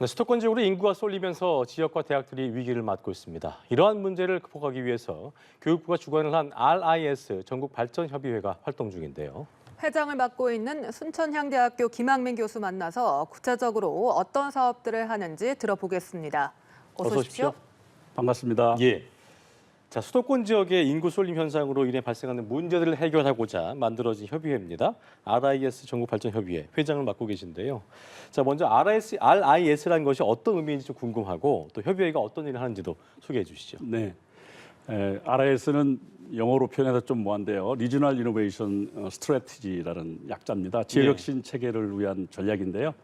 네, 수도권 지역으로 인구가 쏠리면서 지역과 대학들이 위기를 맞고 있습니다. 이러한 문제를 극복하기 위해서 교육부가 주관을 한 RIS 전국 발전 협의회가 활동 중인데요. 회장을 맡고 있는 순천향대학교 김학민 교수 만나서 구체적으로 어떤 사업들을 하는지 들어보겠습니다. 어서 오십시오. 반갑습니다. 예. 자, 수도권 지역의 인구 쏠림 현상으로 인해 발생하는 문제들을 해결하고자 만들어진 협의회입니다. RIS 전국 발전 협의회 회장을 맡고 계신데요. 자, 먼저 RIS RIS라는 것이 어떤 의미인지 좀 궁금하고 또 협의회가 어떤 일을 하는지도 소개해 주시죠. 네. 에, RIS는 영어로 표현해서 좀 뭐한데요. Regional Innovation Strategy라는 약자입니다. 지역 예. 혁신 체계를 위한 전략인데요.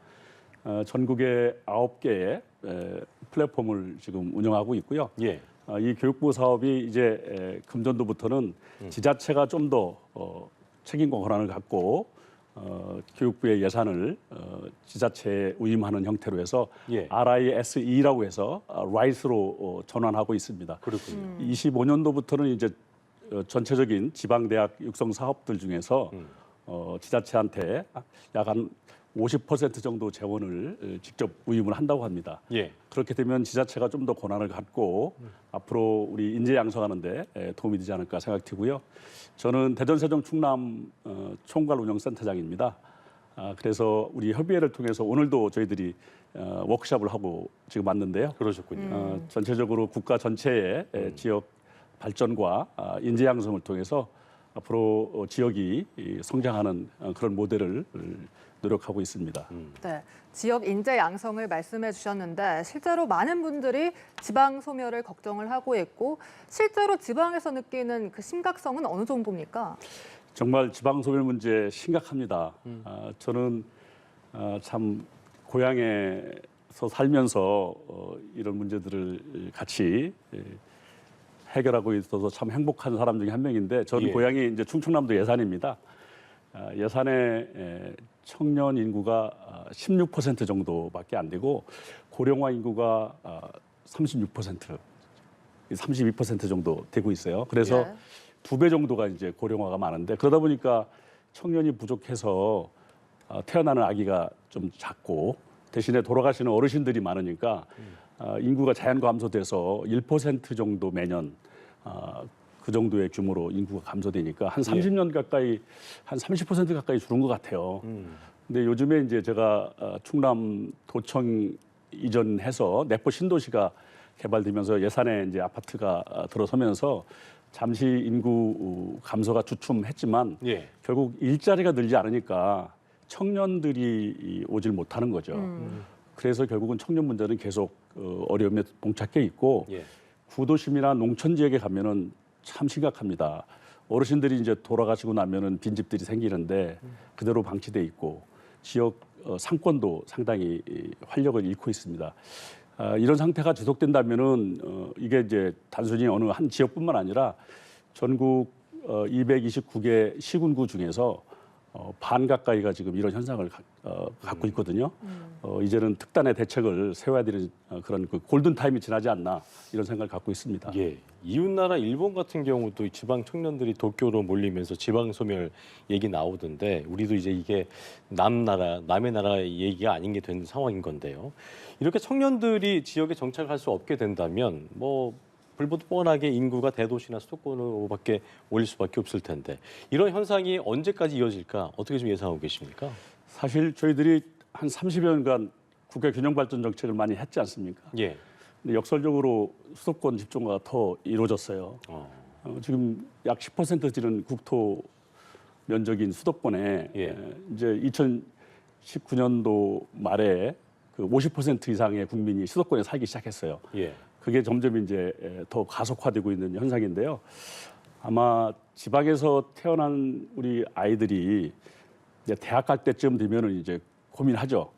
어, 전국에 아홉 개의 에, 플랫폼을 지금 운영하고 있고요. 예. 어, 이 교육부 사업이 이제 에, 금년도부터는 지자체가 좀더 어, 책임과 권한을 갖고 어, 교육부의 예산을 어, 지자체에 위임하는 형태로 해서 예. RISE라고 해서 어, RISE로 어, 전환하고 있습니다. 그렇군요. 25년도부터는 이제 어, 전체적인 지방 대학 육성 사업들 중에서 음. 어, 지자체한테 약한 50% 정도 재원을 어, 직접 위임을 한다고 합니다. 예. 그렇게 되면 지자체가 좀 더 권한을 갖고 앞으로 우리 인재 양성하는데 에, 도움이 되지 않을까 생각되고요. 저는 대전 세종 충남 어, 총괄 운영센터장입니다. 아, 그래서 우리 협의회를 통해서 오늘도 저희들이 어, 워크숍을 하고 지금 왔는데요. 그러셨군요. 어, 전체적으로 국가 전체의 에, 지역 발전과 아, 인재 양성을 통해서 앞으로 어, 지역이 이, 성장하는 어, 그런 모델을 노력하고 있습니다. 네, 지역 인재 양성을 말씀해 주셨는데 실제로 많은 분들이 지방 소멸을 걱정을 하고 있고 실제로 지방에서 느끼는 그 심각성은 어느 정도입니까? 정말 지방 소멸 문제 심각합니다. 아, 저는 아, 참 고향에서 살면서 어, 이런 문제들을 같이 예, 해결하고 있어서 참 행복한 사람 중에 한 명인데 저는 예. 고향이 이제 충청남도 예산입니다. 아, 예산의 에, 청년 인구가 아, 16% 정도밖에 안 되고 고령화 인구가 아, 36% 32% 정도 되고 있어요. 그래서 예. 두배 정도가 이제 고령화가 많은데 그러다 보니까 청년이 부족해서 아, 태어나는 아기가 좀 작고 대신에 돌아가시는 어르신들이 많으니까 아, 인구가 자연 감소돼서 1% 정도 매년 아, 그 정도의 규모로 인구가 감소되니까 한 30년 가까이 한 30% 가까이 줄은 것 같아요. 음. 근데 요즘에 이제 제가 어, 충남 도청 이전해서 내포 신도시가 개발되면서 예산에 이제 아파트가 어, 들어서면서 잠시 인구 어, 감소가 주춤했지만 예. 결국 일자리가 늘지 않으니까 청년들이 이 오질 못하는 거죠. 음. 그래서 결국은 청년 문제는 계속 어, 어려움에 봉착해 있고 예. 구도심이나 농촌 지역에 가면은 참 심각합니다. 어르신들이 이제 돌아가시고 나면은 빈집들이 생기는데 그대로 방치돼 있고 지역 어, 상권도 상당히 이, 활력을 잃고 있습니다. 아, 이런 상태가 지속된다면은 어, 이게 이제 단순히 어느 한 지역뿐만 아니라 전국 어, 229개 시군구 중에서 어, 반 가까이가 지금 이런 현상을 가, 어, 갖고 있거든요. 어, 이제는 특단의 대책을 세워야 되는 어, 그런 그 골든 타임이 지나지 않나 이런 생각을 갖고 있습니다. 예. 이웃 나라 일본 같은 경우도 이 지방 청년들이 도쿄로 몰리면서 지방 소멸 얘기 나오던데 우리도 이제 이게 남나라 남의 나라 얘기가 아닌 게 된 상황인 건데요. 이렇게 청년들이 지역에 정착할 수 없게 된다면 뭐 불보듯 뻔하게 인구가 대도시나 수도권으로밖에 몰릴 수밖에 없을 텐데 이런 현상이 언제까지 이어질까 어떻게 좀 예상하고 계십니까? 사실 저희들이 한 30여년간 국가 균형 발전 정책을 많이 했지 않습니까? 예. 근데 역설적으로 수도권 집중화가 더 이루어졌어요. 어. 어, 지금 약 10% 되는 국토 면적인 수도권에 예. 에, 이제 2019년도 말에 그 50% 이상의 국민이 수도권에 살기 시작했어요. 예. 그게 점점 이제 에, 더 가속화되고 있는 현상인데요. 아마 지방에서 태어난 우리 아이들이 이제 대학 갈 때쯤 되면은 이제 고민하죠.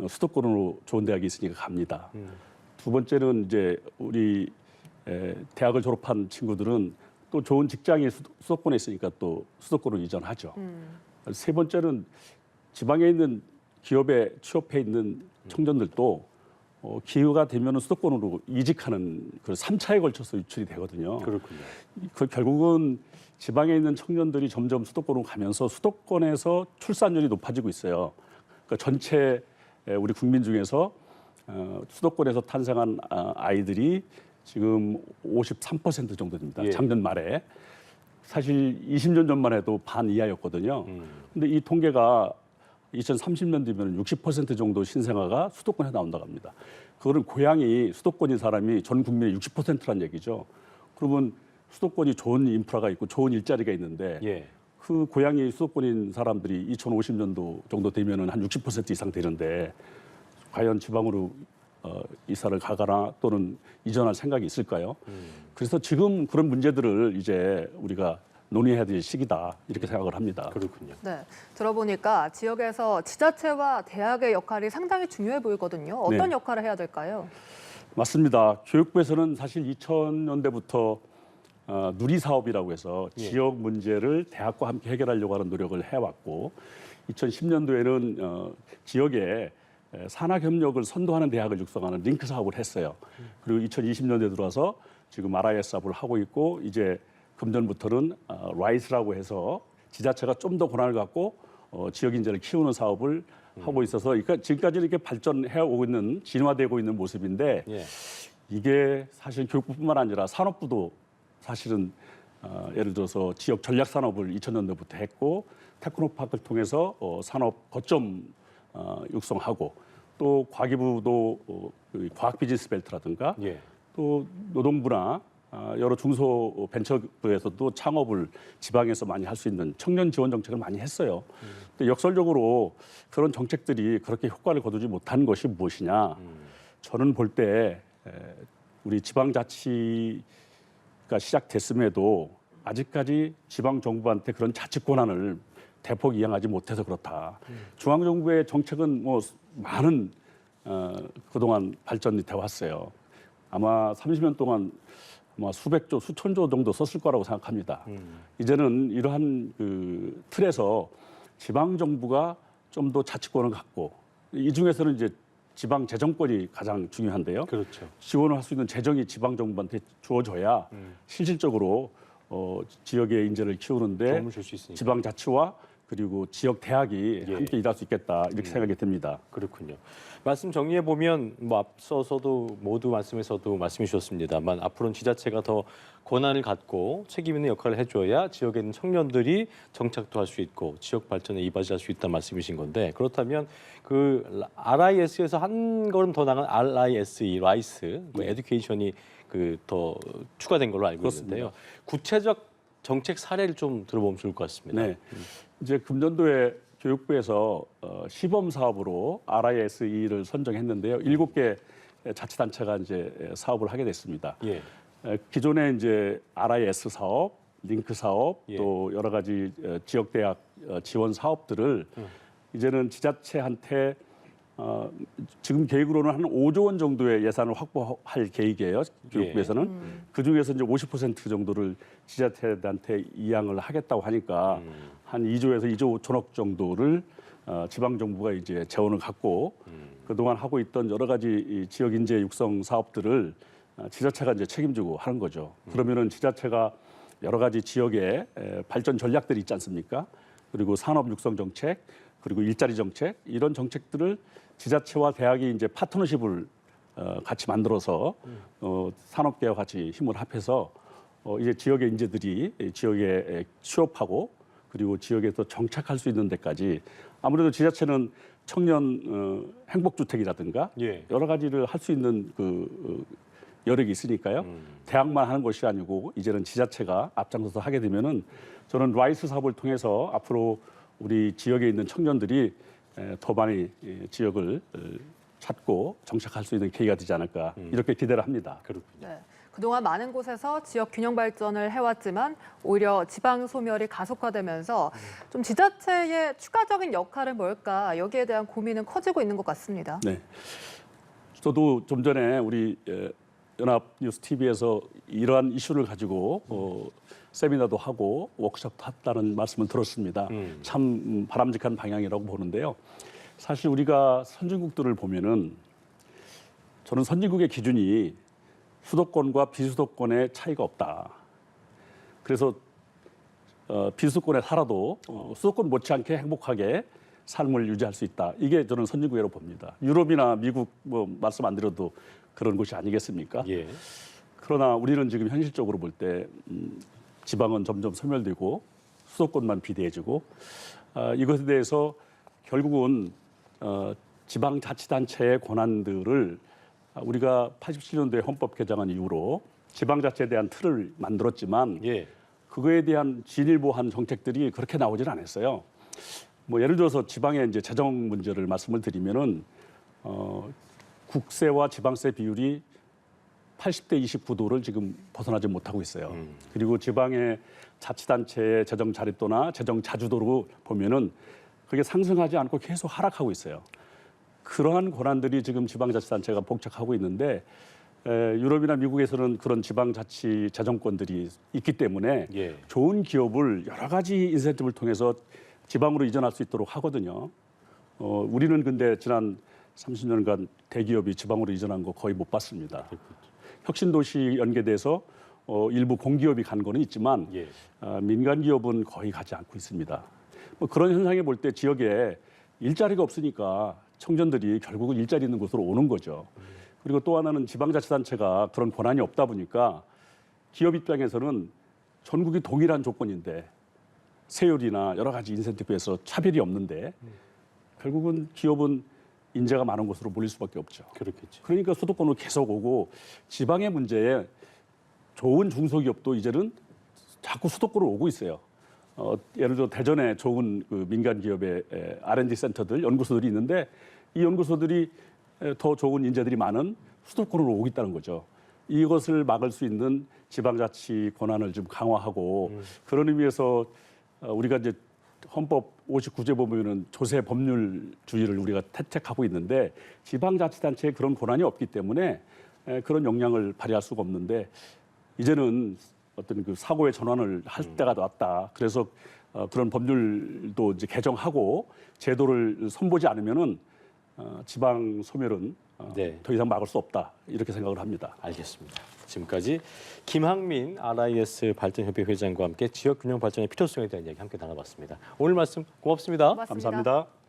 어, 수도권으로 좋은 대학이 있으니까 갑니다. 음. 두 번째는 이제 우리 에, 대학을 졸업한 친구들은 또 좋은 직장이 수- 수도 권에 있으니까 또 수도권으로 이전하죠. 음. 세 번째는 지방에 있는 기업에 취업해 있는 청년들도 어, 기회가 되면 수도권으로 이직하는 그 3차에 걸쳐서 유출이 되거든요. 그렇군요. 그 결국은 지방에 있는 청년들이 점점 수도권으로 가면서 수도권에서 출산율이 높아지고 있어요. 그러니까 전체 에, 우리 국민 중에서 어, 수도권에서 탄생한 아, 아이들이 지금 53% 정도 됩니다. 예. 작년 말에 사실 20년 전만 해도 반 이하였거든요. 음. 근데 이 통계가 2030년 되면 60% 정도 신생아가 수도권에 나온다고 합니다. 그거는 고향이 수도권인 사람이 전 국민의 60%란 얘기죠. 그러면 수도권이 좋은 인프라가 있고 좋은 일자리가 있는데 예. 그 고향이 수도권인 사람들이 2050년도 정도 되면은 한 60% 이상 되는데 과연 지방으로 어, 이사를 가거나 또는 이전할 생각이 있을까요? 그래서 지금 그런 문제들을 이제 우리가 논의해야 될 시기다 이렇게 생각을 합니다. 그렇군요. 네, 들어보니까 지역에서 지자체와 대학의 역할이 상당히 중요해 보이거든요. 어떤 네. 역할을 해야 될까요? 맞습니다. 교육부에서는 사실 2000년대부터 어, 누리 사업이라고 해서 예. 지역 문제를 대학과 함께 해결하려고 하는 노력을 해왔고 2010년도에는 어, 지역에 에, 산학 협력을 선도하는 대학을 육성하는 링크 사업을 했어요. 그리고 2020년대 들어와서 지금 RIS 사업을 하고 있고 이제 금년부터는 어, 라이스라고 해서 지자체가 좀 더 권한을 갖고 어, 지역 인재를 키우는 사업을 하고 있어서 그러니까 지금까지 이렇게 발전해 오고 있는 진화되고 있는 모습인데 예. 이게 사실 교육부뿐만 아니라 산업부도 사실은 어, 예를 들어서 지역 전략 산업을 2000년대부터 했고 테크노파크를 통해서 어, 산업 거점 어, 육성하고 또 과기부도 어, 그 과학 비즈니스 벨트라든가 예. 또 노동부나 아, 여러 중소 벤처부에서도 창업을 지방에서 많이 할 수 있는 청년 지원 정책을 많이 했어요. 근데 역설적으로 그런 정책들이 그렇게 효과를 거두지 못한 것이 무엇이냐? 저는 볼 때 우리 지방자치가 시작됐음에도 아직까지 지방 정부한테 그런 자치 권한을 대폭 이양하지 못해서 그렇다. 중앙 정부의 정책은 뭐 많은 어, 그동안 발전이 돼 왔어요. 아마 30년 동안 아마 수백조, 수천조 정도 썼을 거라고 생각합니다. 이제는 이러한 그 틀에서 지방 정부가 좀 더 자치권을 갖고 이 중에서는 이제 지방 재정권이 가장 중요한데요. 그렇죠. 지원을 할 수 있는 재정이 지방 정부한테 주어져야 실질적으로 어, 지역의 인재를 키우는데. 지방 자치와 그리고 지역 대학이 예. 함께 일할 수 있겠다 이렇게 생각이 됩니다. 그렇군요. 말씀 정리해 보면 뭐 앞서서도 모두 말씀에서도 말씀해 주셨습니다만 앞으로는 지자체가 더 권한을 갖고 책임 있는 역할을 해줘야 지역에 있는 청년들이 정착도 할 수 있고 지역 발전에 이바지할 수 있다는 말씀이신 건데 그렇다면 그 RIS에서 한 걸음 더 나간 RISE, 라이스, 그 네. 에듀케이션이 그 더 추가된 걸로 알고 그렇습니다. 있는데요. 구체적 정책 사례를 좀 들어보면 좋을 것 같습니다. 네. 이제 금년도에 교육부에서 어, 시범 사업으로 RISE를 선정했는데요. 일곱 개 자치단체가 이제 사업을 하게 됐습니다. 예. 에, 기존에 이제 RIS 사업, 링크 사업, 예. 또 여러 가지 어, 지역 대학 어, 지원 사업들을 음. 이제는 지자체한테 어, 지금 계획으로는 한 5조 원 정도의 예산을 확보할 계획이에요. 교육부에서는 음. 그 중에서 이제 50% 정도를 지자체한테 이양을 하겠다고 하니까 음. 한 2조에서 2조 5천억 정도를 어, 지방 정부가 이제 재원을 갖고 음. 그동안 하고 있던 여러 가지 이 지역 인재 육성 사업들을 어, 지자체가 이제 책임지고 하는 거죠. 그러면은 지자체가 여러 가지 지역의 에, 발전 전략들이 있지 않습니까? 그리고 산업 육성 정책, 그리고 일자리 정책 이런 정책들을 지자체와 대학이 이제 파트너십을 어, 같이 만들어서 어, 산업계와 같이 힘을 합해서 어, 이제 지역의 인재들이 이 지역에 에, 취업하고 그리고 지역에서 정착할 수 있는 데까지 아무래도 지자체는 청년 어, 행복주택이라든가 예. 여러 가지를 할 수 있는 그 어, 여력이 있으니까요. 음. 대학만 하는 것이 아니고 이제는 지자체가 앞장서서 하게 되면은 저는 라이스 사업을 통해서 앞으로 우리 지역에 있는 청년들이 에, 더 많이 이 지역을 어, 찾고 정착할 수 있는 계기가 되지 않을까 음. 이렇게 기대를 합니다. 그렇군요. 네. 그동안 많은 곳에서 지역 균형 발전을 해왔지만 오히려 지방 소멸이 가속화되면서 좀 지자체의 추가적인 역할은 뭘까 여기에 대한 고민은 커지고 있는 것 같습니다. 네. 저도 좀 전에 우리 에, 연합 뉴스 TV에서 이러한 이슈를 가지고 어, 세미나도 하고 워크숍도 했다는 말씀을 들었습니다. 음. 참 음, 바람직한 방향이라고 보는데요. 사실 우리가 선진국들을 보면은 저는 선진국의 기준이 수도권과 비수도권의 차이가 없다. 그래서 어, 비수도권에 살아도 어, 수도권 못지않게 행복하게 삶을 유지할 수 있다. 이게 저는 선진국이라고 봅니다. 유럽이나 미국 뭐 말씀 안 드려도 그런 곳이 아니겠습니까? 예. 그러나 우리는 지금 현실적으로 볼때 음, 지방은 점점 소멸되고 수도권만 비대해지고 아, 이것에 대해서 결국은 어, 지방자치단체의 권한들을 아, 우리가 87년도에 헌법 개정안 이후로 지방자치에 대한 틀을 만들었지만 예. 그거에 대한 진일보한 정책들이 그렇게 나오질 않았어요. 뭐 예를 들어서 지방의 이제 재정 문제를 말씀을 드리면은 어, 국세와 지방세 비율이 80대 29도를 지금 벗어나지 못하고 있어요. 그리고 지방의 자치단체의 재정 자립도나 재정 자주도로 보면은 그게 상승하지 않고 계속 하락하고 있어요. 그러한 권한들이 지금 지방자치단체가 복착하고 있는데 에, 유럽이나 미국에서는 그런 지방자치 재정권들이 있기 때문에 예. 좋은 기업을 여러 가지 인센티브를 통해서 지방으로 이전할 수 있도록 하거든요. 어, 우리는 근데 지난 30년간 대기업이 지방으로 이전한 거 거의 못 봤습니다. 혁신도시 연계돼서 어, 일부 공기업이 간 거는 있지만 예. 어, 민간 기업은 거의 가지 않고 있습니다. 뭐 그런 현상에 볼 때 지역에 일자리가 없으니까 청년들이 결국은 일자리 있는 곳으로 오는 거죠. 그리고 또 하나는 지방자치단체가 그런 권한이 없다 보니까 기업 입장에서는 전국이 동일한 조건인데 세율이나 여러 가지 인센티브에서 차별이 없는데 결국은 기업은 인재가 많은 곳으로 몰릴 수밖에 없죠. 그렇겠죠. 그러니까 수도권으로 계속 오고 지방의 문제에 좋은 중소기업도 이제는 자꾸 수도권으로 오고 있어요. 어, 예를 들어 대전에 좋은 그 민간 기업의 에, R&D 센터들, 연구소들이 있는데 이 연구소들이 에, 더 좋은 인재들이 많은 수도권으로 오고 있다는 거죠. 이것을 막을 수 있는 지방자치 권한을 좀 강화하고 그런 의미에서 어, 우리가 이제 헌법 59제 보면은 조세 법률주의를 우리가 채택하고 있는데 지방자치단체에 그런 권한이 없기 때문에 에, 그런 역량을 발휘할 수가 없는데 이제는 어떤 그 사고의 전환을 할 때가 왔다. 그래서 어, 그런 법률도 이제 개정하고 제도를 선보지 않으면은 어, 지방 소멸은 어, 네. 더 이상 막을 수 없다. 이렇게 생각을 합니다. 알겠습니다. 지금까지 김학민 RIS 발전협회 회장과 함께 지역 균형 발전의 필요성에 대한 이야기 함께 나눠봤습니다. 오늘 말씀 고맙습니다. 고맙습니다. 감사합니다.